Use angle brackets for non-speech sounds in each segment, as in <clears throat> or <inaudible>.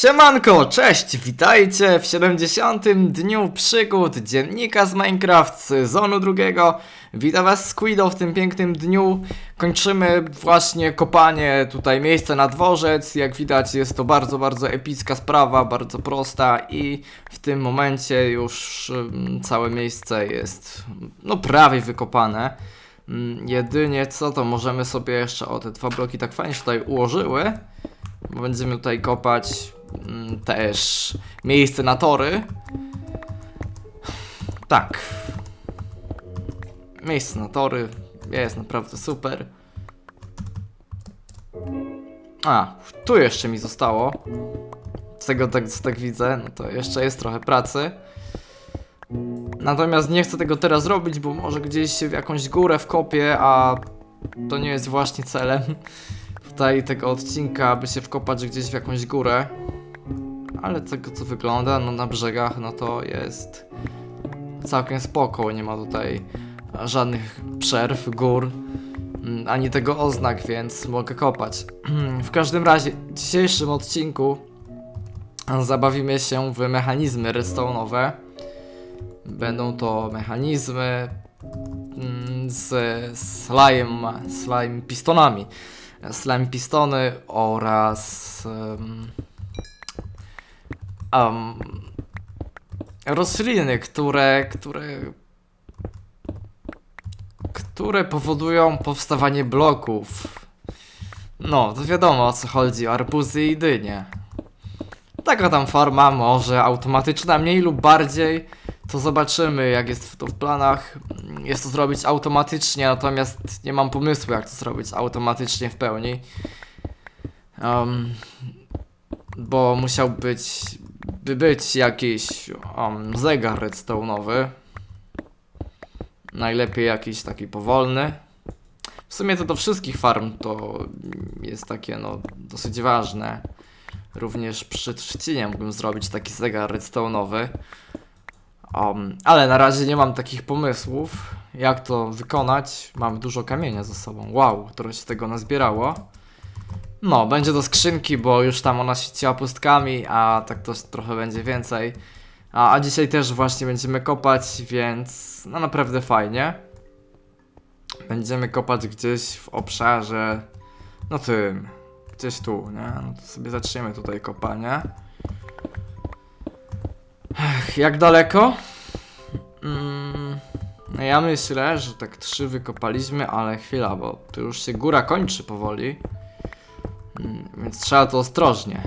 Siemanko, cześć, witajcie w 70. dniu przygód dziennika z Minecraft sezonu drugiego. Witam was Squido w tym pięknym dniu. Kończymy właśnie kopanie tutaj miejsca na dworzec. Jak widać jest to bardzo, bardzo epicka sprawa, bardzo prosta i w tym momencie już mm, całe miejsce jest no prawie wykopane. Mm, Jedynie co to możemy sobie jeszcze, o te dwa bloki tak fajnie się tutaj ułożyły. Bo Będziemy tutaj kopać też miejsce na tory. Tak. Miejsce na tory jest naprawdę super. A, tu jeszcze mi zostało. Z tego tak, co tak widzę, no to jeszcze jest trochę pracy. Natomiast nie chcę tego teraz robić, bo może gdzieś się w jakąś górę wkopię, a to nie jest właśnie celem <laughs> tutaj tego odcinka, aby się wkopać gdzieś w jakąś górę. Ale tego co wygląda, no na brzegach, no to jest całkiem spoko, nie ma tutaj żadnych przerw, gór, mm, ani tego oznak, więc mogę kopać. <clears throat> W każdym razie, w dzisiejszym odcinku zabawimy się w mechanizmy redstone'owe. Będą to mechanizmy mm, z slime, slime pistonami slime pistony oraz um, um, rośliny, które, które które powodują powstawanie bloków. No, to wiadomo o co chodzi, arbuzy i dynie. Taka tam forma, może automatyczna, mniej lub bardziej. To zobaczymy, jak jest to w planach. Jest to zrobić automatycznie, natomiast nie mam pomysłu, jak to zrobić automatycznie w pełni. Um, bo musiał być, by być jakiś um, zegar redstone'owy. Najlepiej jakiś taki powolny. W sumie to do wszystkich farm to jest takie no dosyć ważne. Również przy trzcinie mógłbym zrobić taki zegar redstone'owy. Um, ale na razie nie mam takich pomysłów, jak to wykonać. Mam dużo kamienia ze sobą. Wow, trochę się tego nazbierało. No, będzie do skrzynki, bo już tam ona świeciła pustkami, a tak to trochę będzie więcej. A, a dzisiaj też właśnie będziemy kopać, więc no naprawdę fajnie. Będziemy kopać gdzieś w obszarze, no tym, gdzieś tu, nie? No to sobie zaczniemy tutaj kopanie. Ech, jak daleko? Mm, no ja myślę, że tak trzy wykopaliśmy, ale chwila, bo tu już się góra kończy powoli. Mm, więc trzeba to ostrożnie.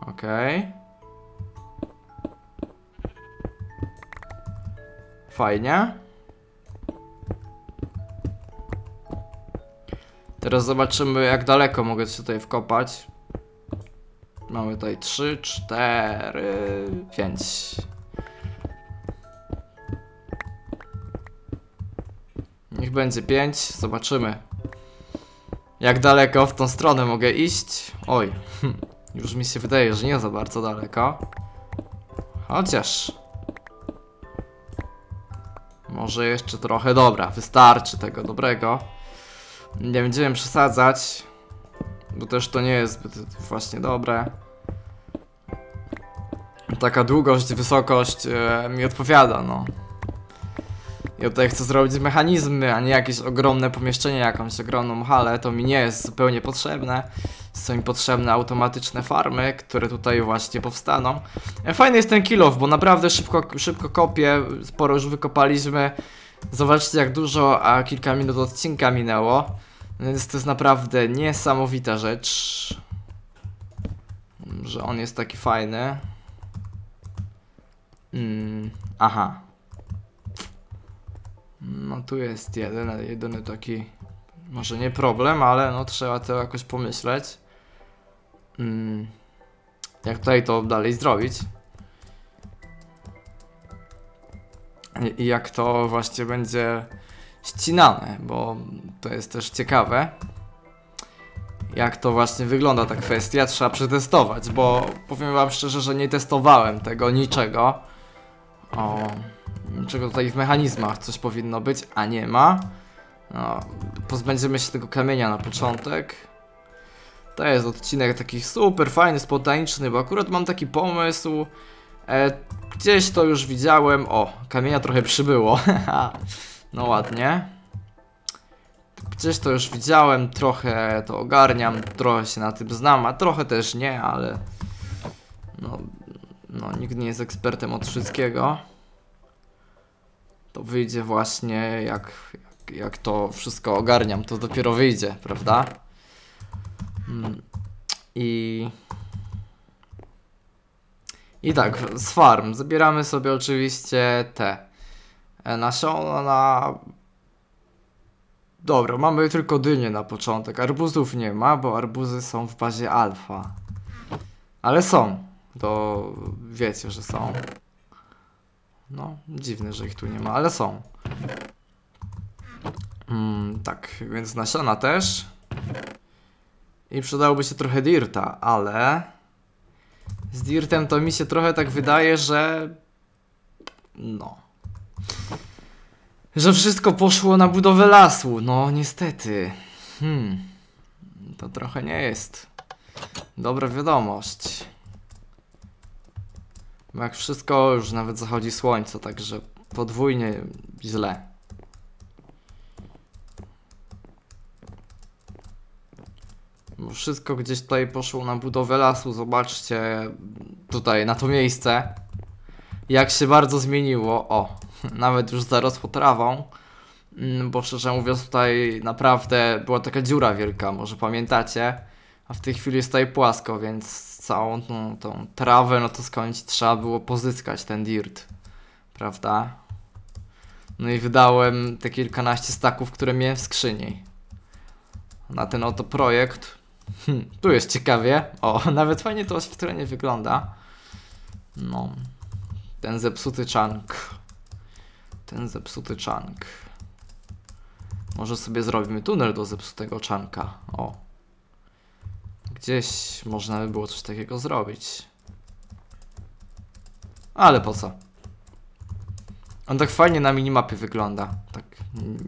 Okej. Okay. Fajnie. Teraz zobaczymy jak daleko mogę się tutaj wkopać. Mamy tutaj 3, 4, 5. Niech będzie 5, zobaczymy. Jak daleko w tą stronę mogę iść? Oj, już mi się wydaje, że nie za bardzo daleko. Chociaż... Może jeszcze trochę, dobra, wystarczy tego dobrego. Nie będziemy przesadzać. Bo też to nie jest zbyt właśnie dobre. Taka długość, wysokość e, mi odpowiada, no. Ja tutaj chcę zrobić mechanizmy, a nie jakieś ogromne pomieszczenie, jakąś ogromną halę. To mi nie jest zupełnie potrzebne. Są mi potrzebne automatyczne farmy, które tutaj właśnie powstaną. E, fajny jest ten kill bo naprawdę szybko, szybko kopię. Sporo już wykopaliśmy. Zobaczcie jak dużo, a kilka minut odcinka minęło. Więc to jest naprawdę niesamowita rzecz. Że on jest taki fajny. Mm, aha. No tu jest jeden, jedyny taki, może nie problem, ale no trzeba to jakoś pomyśleć. Mm, jak tutaj to dalej zrobić. I, jak to właśnie będzie ścinane, bo to jest też ciekawe. Jak to właśnie wygląda ta kwestia, trzeba przetestować, bo powiem wam szczerze, że nie testowałem tego niczego. O, niczego tutaj w mechanizmach coś powinno być, a nie ma. No, pozbędziemy się tego kamienia na początek. To jest odcinek taki super fajny, spontaniczny, bo akurat mam taki pomysł. E, gdzieś to już widziałem. O, kamienia trochę przybyło. <laughs> no ładnie. Gdzieś to już widziałem, trochę to ogarniam, trochę się na tym znam, a trochę też nie, ale no, no nikt nie jest ekspertem od wszystkiego. To wyjdzie właśnie jak, jak, jak to wszystko ogarniam, to dopiero wyjdzie, prawda? Mm, I i tak, z farm zabieramy sobie oczywiście te e, nasiona na Dobra, mamy tylko dynię na początek. Arbuzów nie ma, bo arbuzy są w bazie alfa. Ale są. To wiecie, że są. No, dziwne, że ich tu nie ma, ale są. Mm, tak, więc nasiona też. I przydałoby się trochę dirta, ale... Z dirtem to mi się trochę tak wydaje, że... No że wszystko poszło na budowę lasu. No, niestety. Hmm. To trochę nie jest dobra wiadomość. Bo jak wszystko, już nawet zachodzi słońce, także podwójnie źle. Bo wszystko gdzieś tutaj poszło na budowę lasu. Zobaczcie tutaj na to miejsce. Jak się bardzo zmieniło. O, <laughs> nawet już zarosło trawą. Mm, bo szczerze mówiąc, tutaj naprawdę była taka dziura wielka, może pamiętacie. A w tej chwili jest tutaj płasko, więc całą tą, tą trawę, no to skądś trzeba było pozyskać ten dirt. Prawda? No i wydałem te kilkanaście staków, które miałem w skrzyni. Na ten oto projekt. Hm, tu jest ciekawie. O, <laughs> nawet fajnie to w terenie wygląda. No. Ten zepsuty chunk. Ten zepsuty czank. Może sobie zrobimy tunel do zepsutego czanka. O. Gdzieś można by było coś takiego zrobić. Ale po co? On tak fajnie na minimapie wygląda. Tak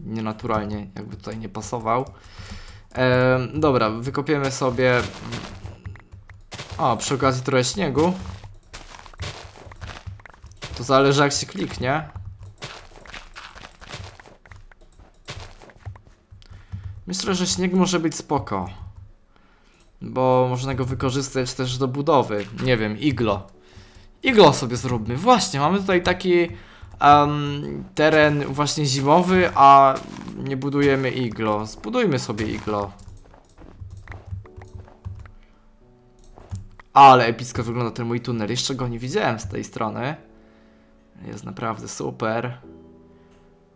nienaturalnie, jakby tutaj nie pasował. Ehm, dobra, wykopiemy sobie... O, przy okazji trochę śniegu. To zależy jak się kliknie. Myślę, że śnieg może być spoko. Bo można go wykorzystać też do budowy. Nie wiem, iglo. Iglo sobie zróbmy. Właśnie, mamy tutaj taki um, teren właśnie zimowy, a nie budujemy iglo. Zbudujmy sobie iglo. Ale epicko wygląda ten mój tunel. Jeszcze go nie widziałem z tej strony. Jest naprawdę super.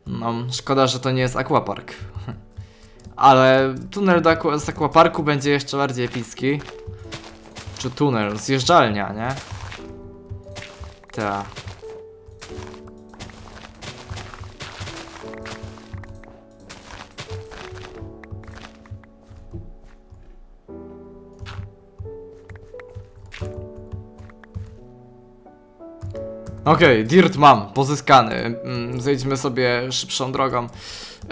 No, szkoda, że to nie jest aquapark. <laughs> Ale tunel do z aquaparku będzie jeszcze bardziej epicki. Czy tunel? Zjeżdżalnia, nie? Tak. Okej, okay, dirt mam, pozyskany. Mm, zejdźmy sobie szybszą drogą.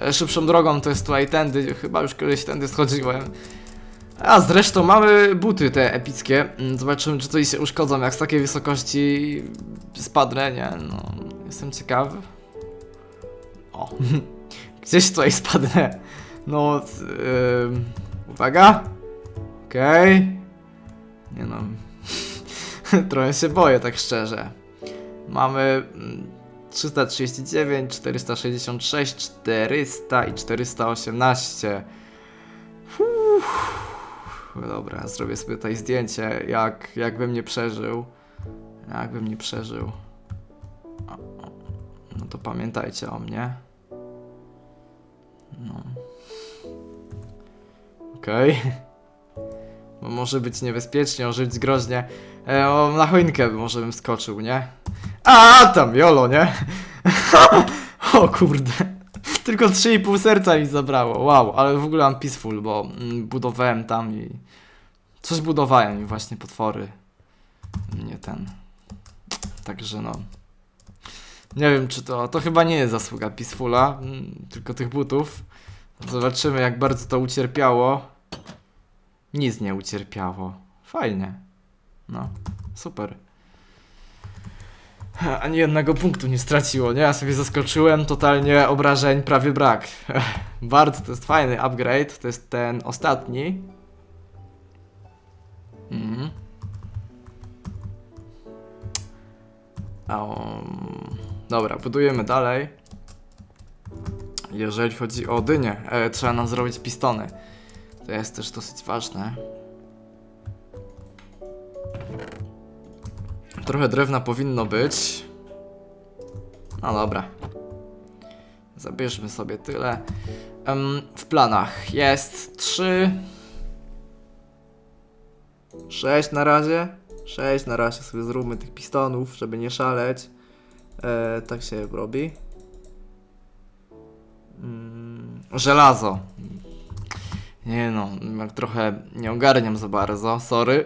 E, szybszą drogą to jest tutaj tędy, chyba już kiedyś tędy schodziłem. A zresztą mamy buty te epickie. Mm, zobaczymy, czy coś się uszkodzą, jak z takiej wysokości spadnę, nie? No, jestem ciekawy. O, <laughs> gdzieś tutaj spadnę. No, yy, uwaga. Okej. Okay. Nie no, <laughs> trochę się boję, tak szczerze. Mamy 339, 466, 400 i 418. Uff. Dobra, zrobię sobie tutaj zdjęcie, jak, jakbym nie przeżył. Jakbym nie przeżył. No to pamiętajcie o mnie. No. Okej. Okay. Może być niebezpiecznie, może być groźnie. E, o, na choinkę może bym skoczył, nie? A tam, jolo, nie? <laughs> o kurde. Tylko 3,5 serca mi zabrało. Wow, ale w ogóle mam peaceful, bo mm, budowałem tam i... Coś budowałem i właśnie potwory. Nie ten. Także no. Nie wiem czy to... To chyba nie jest zasługa peacefula, mm, tylko tych butów. Zobaczymy jak bardzo to ucierpiało. Nic nie ucierpiało. Fajnie. No, super. Ani jednego punktu nie straciło, nie? Ja sobie zaskoczyłem, totalnie obrażeń prawie brak. Bardzo to jest fajny upgrade, to jest ten ostatni. Mhm. Um, dobra, budujemy dalej. Jeżeli chodzi o dynię, e, trzeba nam zrobić pistony. To jest też dosyć ważne. Trochę drewna powinno być. No dobra. Zabierzmy sobie tyle. Em, w planach jest 3. 6 na razie. 6 na razie sobie zróbmy tych pistonów, żeby nie szaleć. E, tak się robi. Mm, żelazo. Nie no, trochę nie ogarniam za bardzo, sorry.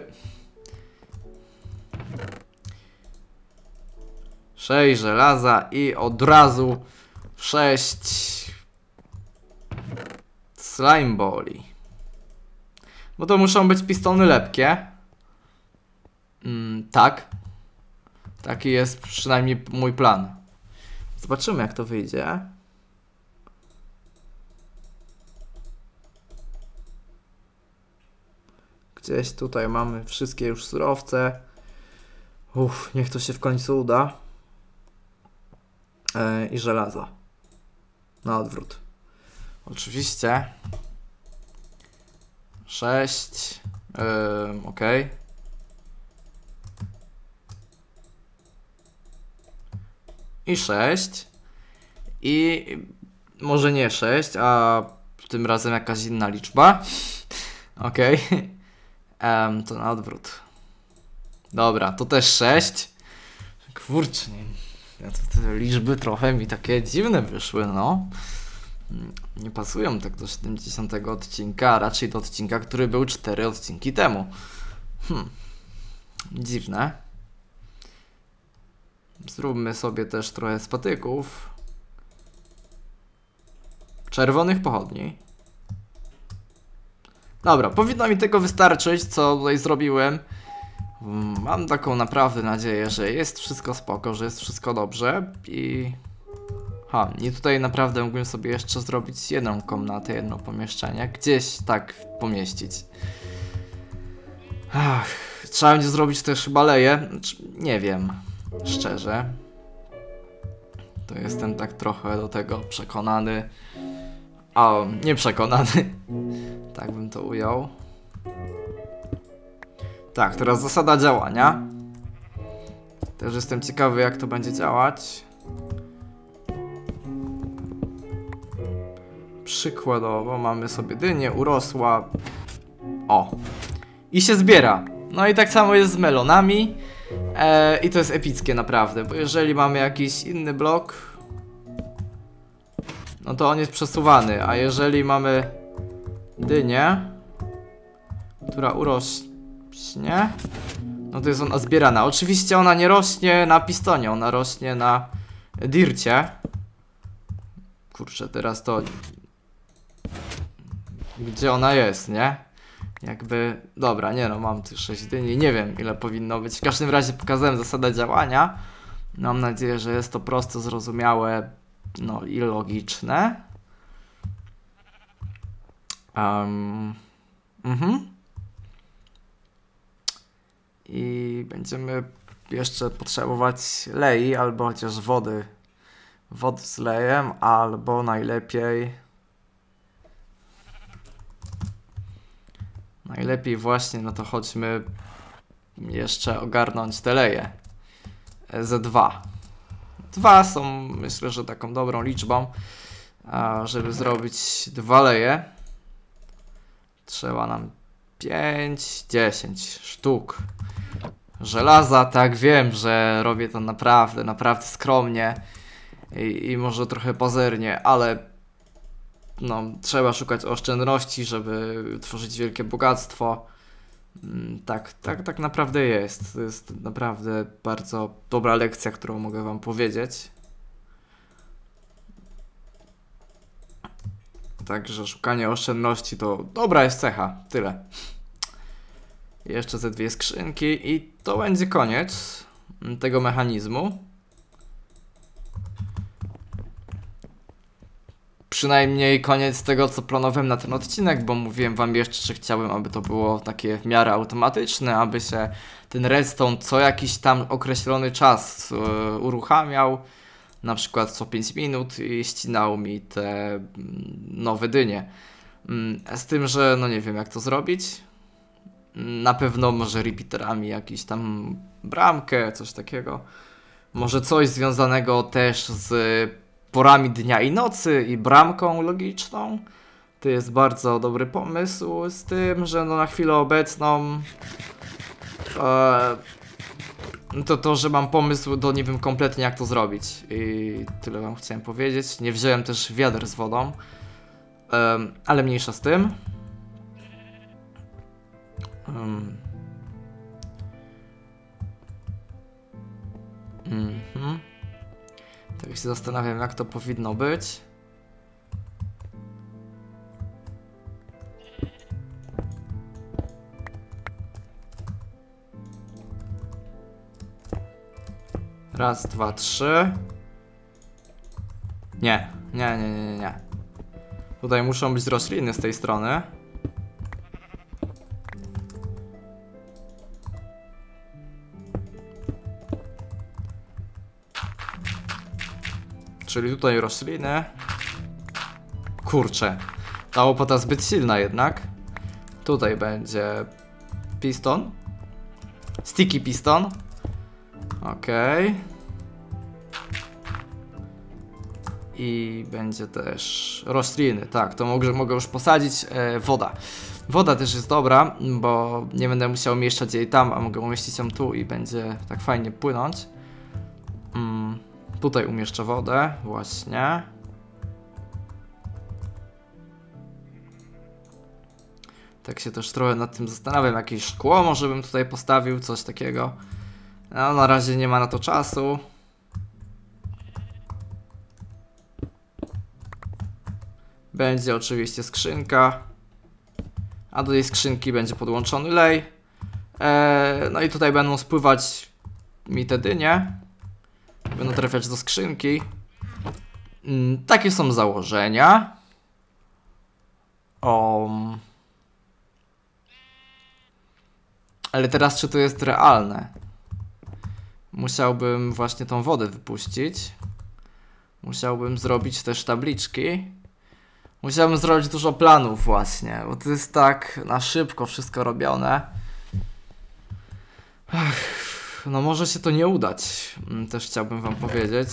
6 żelaza i od razu 6 slime boli. Bo to muszą być pistony lepkie. Mm, tak. Taki jest przynajmniej mój plan. Zobaczymy jak to wyjdzie. Gdzieś tutaj mamy wszystkie już surowce. Uff, niech to się w końcu uda. E, I żelazo. Na odwrót. Oczywiście. 6. Yy, ok. I 6. I może nie 6, a tym razem jakaś inna liczba. Ok. Um, to na odwrót. Dobra, to też 6. Kurczę, nie, to, te liczby trochę mi takie dziwne wyszły, no. Nie pasują tak do 70 odcinka, a raczej do odcinka, który był 4 odcinki temu. Hmm. Dziwne. Zróbmy sobie też trochę spatyków. Czerwonych pochodni. Dobra, powinno mi tego wystarczyć, co tutaj zrobiłem. Mam taką naprawdę nadzieję, że jest wszystko spoko, że jest wszystko dobrze i... Ha, i tutaj naprawdę mógłbym sobie jeszcze zrobić jedną komnatę, jedno pomieszczenie, gdzieś tak pomieścić. Ach, trzeba będzie zrobić też chyba leje, znaczy, nie wiem, szczerze. To jestem tak trochę do tego przekonany. A, nie przekonany. Tak bym to ujął. Tak, teraz zasada działania. Też jestem ciekawy, jak to będzie działać. Przykładowo mamy sobie dynię, urosła. O. I się zbiera. No i tak samo jest z melonami. E, I to jest epickie naprawdę, bo jeżeli mamy jakiś inny blok, no to on jest przesuwany, a jeżeli mamy dynię, która urośnie, no to jest ona zbierana. Oczywiście ona nie rośnie na pistonie, ona rośnie na dircie. Kurczę, teraz to... Gdzie ona jest, nie? Jakby... Dobra, nie no, mam tych 6 dyni, nie wiem ile powinno być. W każdym razie pokazałem zasadę działania. Mam nadzieję, że jest to prosto zrozumiałe, no i logiczne. Um, mhm. I będziemy jeszcze potrzebować lei albo chociaż wody. Wody z lejem, albo najlepiej. Najlepiej właśnie, no to chodźmy jeszcze ogarnąć te leje. Z dwa. Dwa są, myślę, że taką dobrą liczbą, żeby zrobić dwa leje. Trzeba nam 5, 10 sztuk żelaza. Tak, wiem, że robię to naprawdę, naprawdę skromnie i, i może trochę pozernie, ale no, trzeba szukać oszczędności, żeby tworzyć wielkie bogactwo. Mm, Tak, tak, tak naprawdę jest. To jest naprawdę bardzo dobra lekcja, którą mogę Wam powiedzieć. Także szukanie oszczędności to dobra jest cecha. Tyle. Jeszcze ze dwie skrzynki i to będzie koniec tego mechanizmu. Przynajmniej koniec tego, co planowałem na ten odcinek, bo mówiłem wam jeszcze, że chciałbym, aby to było takie w miarę automatyczne, aby się ten redstone co jakiś tam określony czas yy, uruchamiał, na przykład co 5 minut i ścinał mi te mm, nowe dynie. Yy, z tym, że no nie wiem jak to zrobić. Na pewno może repeaterami jakiś tam bramkę, coś takiego. Może coś związanego też z porami dnia i nocy i bramką logiczną. To jest bardzo dobry pomysł, z tym, że no na chwilę obecną e, to to, że mam pomysł, to nie wiem kompletnie jak to zrobić i tyle wam chciałem powiedzieć. Nie wziąłem też wiader z wodą, e, ale mniejsza z tym. Um. Mhm. Tak się zastanawiam, jak to powinno być. Raz, dwa, trzy. Nie, nie, nie, nie, nie. Tutaj muszą być rośliny z tej strony. Czyli tutaj rośliny. Kurczę. Ta łopata zbyt silna jednak. Tutaj będzie piston. Sticky piston. Okej. Okay. I będzie też rośliny. Tak, to mogę, mogę już posadzić. E, woda. Woda też jest dobra, bo nie będę musiał umieszczać jej tam, a mogę umieścić ją tu i będzie tak fajnie płynąć. Mm. Tutaj umieszczę wodę, właśnie. Tak się też trochę nad tym zastanawiam. Jakieś szkło może bym tutaj postawił, coś takiego. No, na razie nie ma na to czasu. Będzie oczywiście skrzynka. A do tej skrzynki będzie podłączony lej. Eee, no i tutaj będą spływać mi te dynie. Będą trafiać do skrzynki. Mm, takie są założenia. Um. Ale teraz czy to jest realne? Musiałbym właśnie tą wodę wypuścić. Musiałbym zrobić też tabliczki. Musiałbym zrobić dużo planów właśnie, bo to jest tak na szybko wszystko robione. Ach no może się to nie udać. Mm, też chciałbym wam powiedzieć.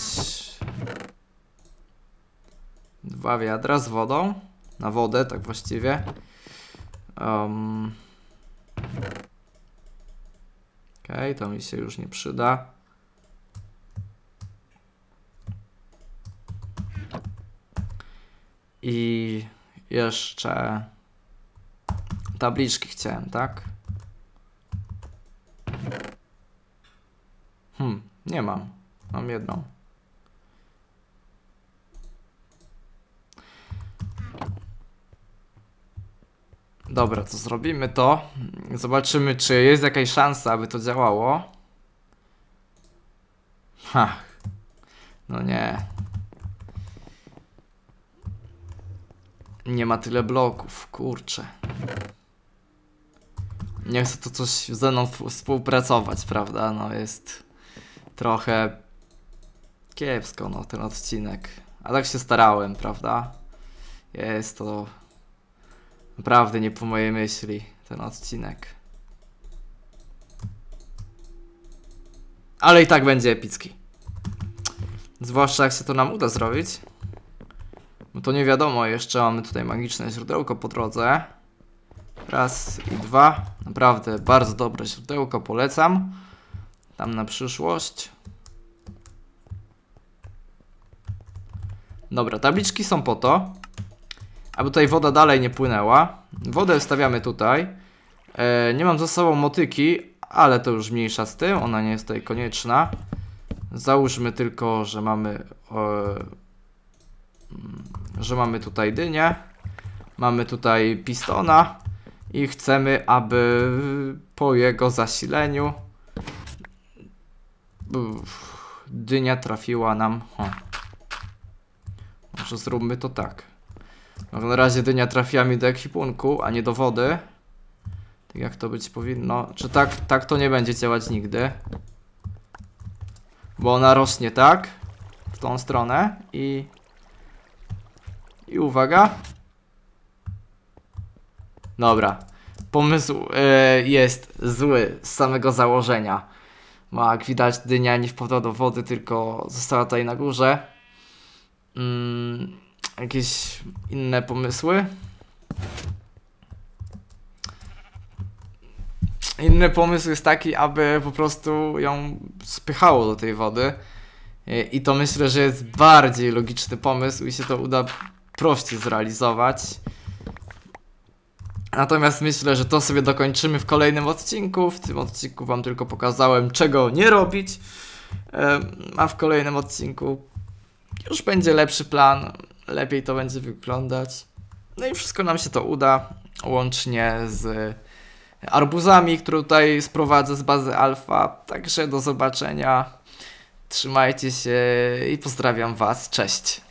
Dwa wiadra z wodą. Na wodę, tak właściwie. Um. Okej, okay, to mi się już nie przyda. I jeszcze tabliczki chciałem, tak? Hmm, nie mam. Mam jedną. Dobra, to zrobimy to. Zobaczymy, czy jest jakaś szansa, aby to działało. Ha. No nie. Nie ma tyle bloków, kurczę. Nie chcę to coś ze mną współpracować, prawda? No jest trochę kiepsko, no, ten odcinek. A tak się starałem, prawda? Jest to naprawdę nie po mojej myśli, ten odcinek. Ale i tak będzie epicki. Zwłaszcza jak się to nam uda zrobić. Bo to nie wiadomo, jeszcze mamy tutaj magiczne źródełko po drodze. Raz i dwa. Naprawdę bardzo dobre źródełko, polecam. Tam na przyszłość. Dobra, tabliczki są po to, aby tutaj woda dalej nie płynęła. Wodę stawiamy tutaj. E, nie mam ze sobą motyki, ale to już mniejsza z tym, ona nie jest tutaj konieczna. Załóżmy tylko, że mamy e, że mamy tutaj dynię. Mamy tutaj pistona I chcemy, aby po jego zasileniu uff, dynia trafiła nam. O. Może zróbmy to tak. No, na razie dynia trafiła mi do ekwipunku, a nie do wody. Tak jak to być powinno. Czy tak, tak to nie będzie działać nigdy? Bo ona rośnie tak w tą stronę i i uwaga. Dobra. Pomysł e, jest zły z samego założenia. Bo jak widać dynia nie wpadła do wody, tylko została tutaj na górze. Mm, jakieś inne pomysły? Inny pomysł jest taki, aby po prostu ją spychało do tej wody. I to myślę, że jest bardziej logiczny pomysł i się to uda prościej zrealizować. Natomiast myślę, że to sobie dokończymy w kolejnym odcinku. W tym odcinku Wam tylko pokazałem, czego nie robić. A w kolejnym odcinku już będzie lepszy plan, lepiej to będzie wyglądać. No i wszystko nam się to uda, łącznie z arbuzami, które tutaj sprowadzę z bazy alfa. Także do zobaczenia. Trzymajcie się i pozdrawiam Was. Cześć.